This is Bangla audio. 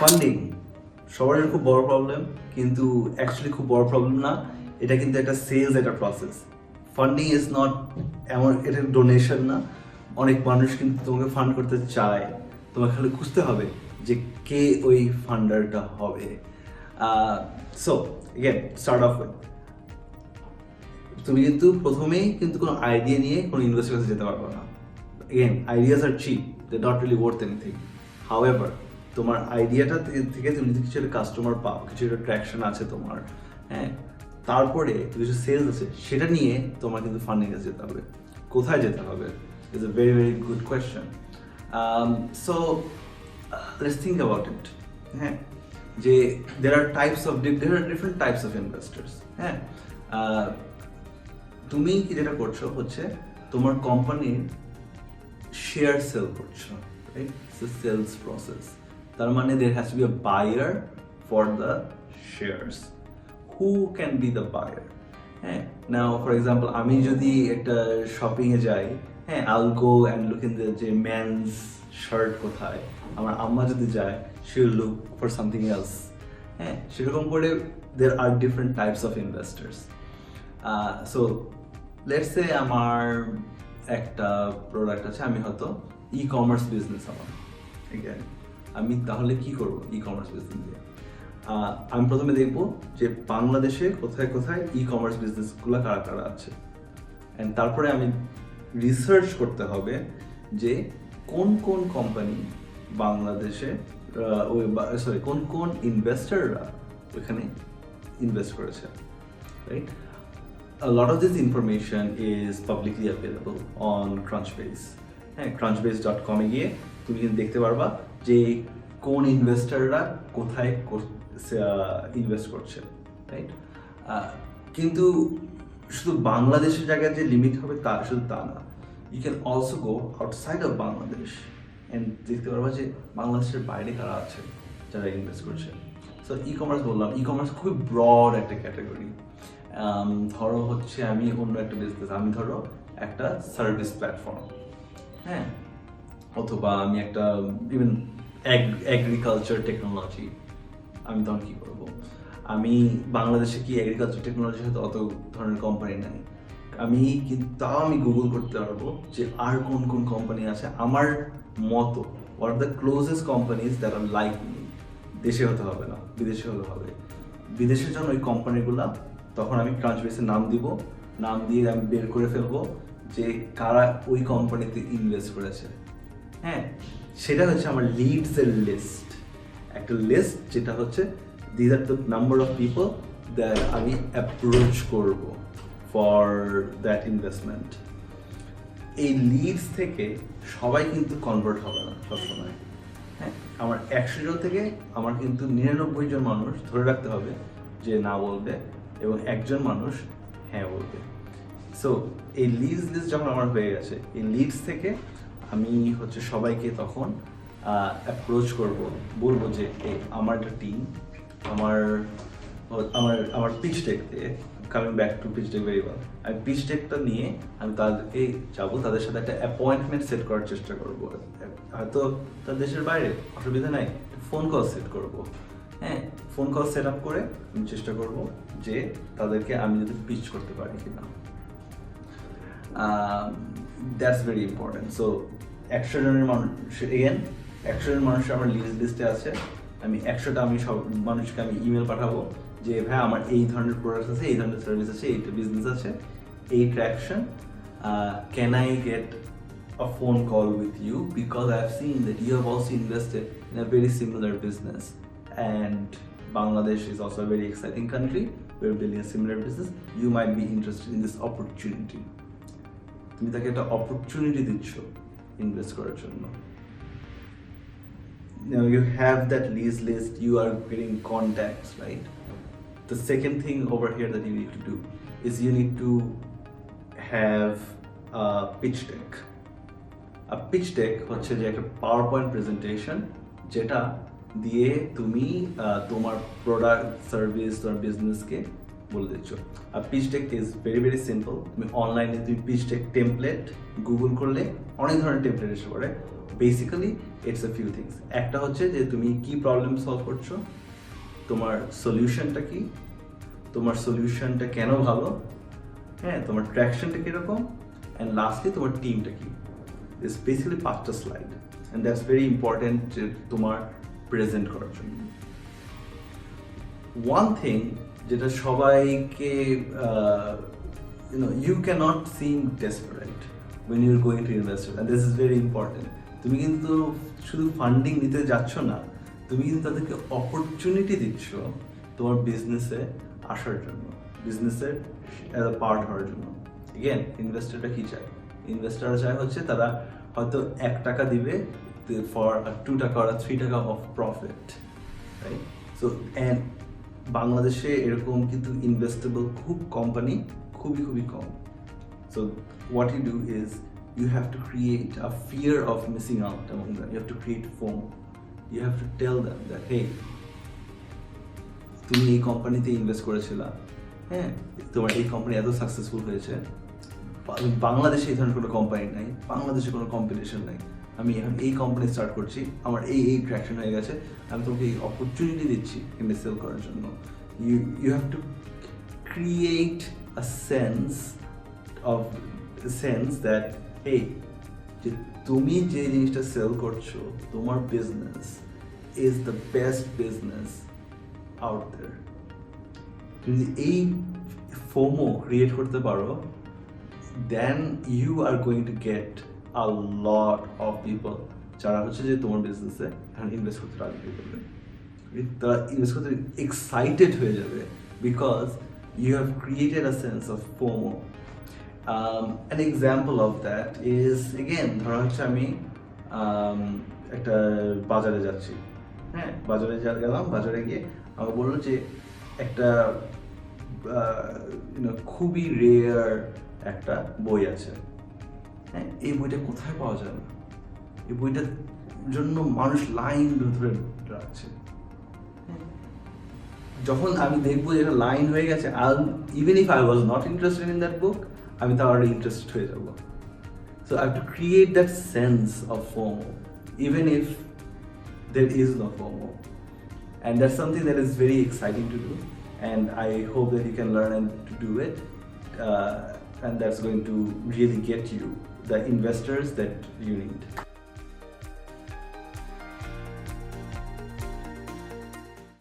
ফান্ডিং সবার জন্য খুব বড় প্রবলেম কিন্তু অ্যাকচুয়ালি খুব বড় প্রবলেম না। এটা কিন্তু একটা সেলস একটা প্রসেস ফান্ডিং ইজ নট এমন, এটা ডোনেশন না। অনেক মানুষ কিন্তু তোমাকে ফান্ড করতে চায়। তোমাকে খালি খুঁজতে হবে যে কে ওই ফান্ডারটা হবে। সো এগেন স্টার্ট অফ তুমি কিন্তু প্রথমেই কিন্তু কোনো আইডিয়া নিয়ে কোনো ইনভেস্টের কাছে যেতে পারবে না। Again ideas are cheap they not really worth anything however তোমার আইডিয়াটা থেকে তুমি যদি কিছু একটা কাস্টমার পাও কিছু একটা ট্র্যাকশন আছে তোমার হ্যাঁ? তারপরে কিছু সেলস আছে সেটা নিয়ে তোমার কিন্তু ফান্ডিং কাছে যেতে হবে। কোথায় যেতে হবে? Is a very very good question so let's think about it হ্যাঁ? যে there are types of there are different types of investors হ্যাঁ? আহ, তুমি যেটা করছ হচ্ছে তোমার কোম্পানির শেয়ার সেল করছ রাইট সেলস প্রসেস তার মানে there has be buyer for the shares who can be the buyer হ্যাঁ নাও ফর এক্সাম্পল আমি যদি একটা শপিংয়ে যাই হ্যাঁ I'll go and look in the যে ম্যানস শার্ট কোথায় আমার আম্মা যদি যায় she look for something else হ্যাঁ সেরকম করে there are different types of investors so let's say আমার একটা প্রোডাক্ট আছে আমি হয়তো ই কমার্স বিজনেস আমার Again, আমি তাহলে কি করব? ই কমার্স বিজনেস দিয়ে আমি প্রথমে দেখব যে বাংলাদেশে কোথায় কোথায় ই কমার্স বিজনেসগুলো কারা কারা আছে। অ্যান্ড তারপরে আমি রিসার্চ করতে হবে যে কোন কোন কোম্পানি বাংলাদেশে সরি কোন কোন ইনভেস্টাররা ওখানে ইনভেস্ট করেছে right a lot of this information is publicly available on Crunchbase. হ্যাঁ crunchbase.com এ গিয়ে তুমি কিন্তু দেখতে পারবা যে কোন ইনভেস্টাররা কোথায় ইনভেস্ট করছে রাইট কিন্তু শুধু বাংলাদেশের জায়গায় যে লিমিট হবে তা শুধু তা না you can also go outside of Bangladesh and দেখতে পারবা যে বাংলাদেশের বাইরে কারা আছে যারা ইনভেস্ট করছে। সো ই কমার্স বললাম ই কমার্স খুবই ব্রড একটা ক্যাটাগরি ধরো হচ্ছে আমি অন্য একটা বিজনেস আমি ধরো একটা সার্ভিস প্ল্যাটফর্ম হ্যাঁ? অথবা আমি একটা ইভেন এগ্রিকালচার টেকনোলজি আমি তখন কি করব? আমি বাংলাদেশে কি এগ্রিকালচার টেকনোলজির সাথে অত ধরনের কোম্পানি নাই। আমি কিন্তু, তাও আমি গুগল করতে পারব যে আর কোন কোন কোম্পানি আছে। আমার মতো where the closest companies that are like me দেশে হতে হবে না, বিদেশে হতে হবে। বিদেশের জন্য ওই কোম্পানিগুলা তখন আমি ট্রান্সবেসের নাম দিব। নাম দিয়ে আমি বের করে ফেলব যে কারা ওই কোম্পানিতে ইনভেস্ট করেছে। হ্যাঁ সেটা হচ্ছে আমার লিডস এর লিস্ট একটা লিস্ট যেটা হচ্ছে this are the number of people that আমি অ্যাপ্রোচ করব ফর দ্যাট ইনভেস্টমেন্ট এই লিডস থেকে সবাই কিন্তু কনভার্ট হবে না সবসময়। হ্যাঁ আমার একশো জন থেকে আমার কিন্তু নিরানব্বই জন মানুষ ধরে রাখতে হবে যে না বলবে এবং একজন মানুষ হ্যাঁ বলবে। সো এই লিডস লিস্ট যখন আমার হয়ে গেছে, এই লিডস থেকে আমি হচ্ছে সবাইকে তখন অ্যাপ্রোচ করব, বলব যে আমার একটা টিম আমার আমার আমার পিচ দিয়ে coming back to pitch deck very well আমি পিচ টেকটা নিয়ে আমি তাদেরকে যাব, তাদের সাথে একটা অ্যাপয়েন্টমেন্ট সেট করার চেষ্টা করব। হয়তো তার দেশের বাইরে, অসুবিধা নাই ফোন কল সেট করব। হ্যাঁ ফোন কল সেট আপ করে আমি চেষ্টা করব যে, তাদেরকে আমি যদি পিচ করতে পারি কিনা। দ্যাটস ভেরি ইম্পর্টেন্ট সো একশো জনের মানুষ এগেন একশো জন মানুষ আমার লিস্ট লিস্টে আছে আমি একশোটা আমি সব মানুষকে আমি ইমেল পাঠাবো যে ভাই আমার এই ধরনের প্রোডাক্ট আছে এই ধরনের সার্ভিস আছে এইটা বিজনেস আছে এই traction can I get a phone call with you because I've seen that you have also invested in a very similar business and Bangladesh is also a very exciting country. We're building a similar business. You might be interested in this opportunity. তুমি তাকে একটা অপরচুনিটি দিচ্ছ ইনভেস্ট করার জন্য Now you have that lease list, you are getting contacts, right? The second thing over here that you need to do is you need to have a pitch deck. A pitch deck হচ্ছে যে একটা পাওয়ার পয়েন্ট প্রেজেন্টেশন যেটা দিয়ে তুমি আহ, তোমার প্রোডাক্ট সার্ভিস তোমার বিজনেসকে বলে দিচ্ছ আর pitch deck is very very simple তুমি অনলাইনে তুমি পিচ টেক টেমপ্লেট গুগল করলে অনেক ধরনের টেমপ্লেট এসে পড়ে। Basically it's a few things একটা হচ্ছে যে তুমি কি প্রবলেম সলভ করছ, তোমার সলিউশনটা কি, তোমার সলিউশনটা কেন ভালো হ্যাঁ তোমার ট্র্যাকশনটা কীরকম অ্যান্ড লাস্টলি তোমার টিমটা কি। ইস বেসিক্যালি পাঁচটা slide and that's very important যে তোমার প্রেজেন্ট করার জন্য। ওয়ান থিং যেটা সবাইকে you you can't seem desperate when you're going to invest and this is very important তুমি কিন্তু শুধু ফান্ডিং নিতে যাচ্ছ না, তুমি কিন্তু তাদেরকে অপরচুনিটি দিচ্ছ তোমার বিজনেসে আসার জন্য বিজনেসের অ্যাজ আ পার্ট হওয়ার জন্য। এগেন ইনভেস্টারটা কি চায়? ইনভেস্টাররা চায় হচ্ছে তারা হয়তো এক টাকা দিবে ফর টু টাকা থ্রি টাকা of profit right so and বাংলাদেশে এরকম কিন্তু ইনভেস্টেবল খুব কোম্পানি খুবই খুবই কম। So what you do is you have to create a fear of missing out them. You have to create FOMO. You have to tell them that, hey, তুমি এই কোম্পানিতে ইনভেস্ট করেছিলা। হ্যাঁ তোমার এই কোম্পানি এত সাকসেসফুল হয়েছে। বাংলাদেশে এই ধরনের কোনো কোম্পানি নাই। বাংলাদেশে কোনো কম্পিটিশন নাই। আমি এখন এই কোম্পানি স্টার্ট করছি। আমার এই এই ট্র্যাকশন হয়ে গেছে। আমি তোমাকে এই অপরচুনিটি দিচ্ছি এমনি সেল করার জন্য। You you have to create a sense of sense that এই যে তুমি যে জিনিসটা সেল করছ, তোমার business is the best business out যদি এই ফোমো ক্রিয়েট করতে পারো then you are going to get a lot of people যারা হচ্ছে যে তোমার বিজনেসে এখন ইনভেস্ট করতে রাজি হয়ে যাবে। তারা ইনভেস্ট করতে এক্সাইটেড হয়ে যাবে because you have created a sense of FOMO an example of that is again ধরা হচ্ছে আমি um, একটা বাজারে যাচ্ছি। হ্যাঁ বাজারে যা গেলাম বাজারে গিয়ে আমাকে বলল যে একটা খুবই রেয়ার একটা বই আছে। হ্যাঁ এই বইটা কোথায় পাওয়া যায় না এই বইটার জন্য মানুষ লাইন ধরে রাখছে। যখন আমি দেখব যে এটা লাইন হয়ে গেছে even if I was not interested in that book আমি তার ইন্টারেস্টেড হয়ে যাব so I to create that sense of FOMO even if is no FOMO. And that's something that is very exciting to do. And I hope that you can learn and to do it. Uh, and that's going to really get you the investors that you need.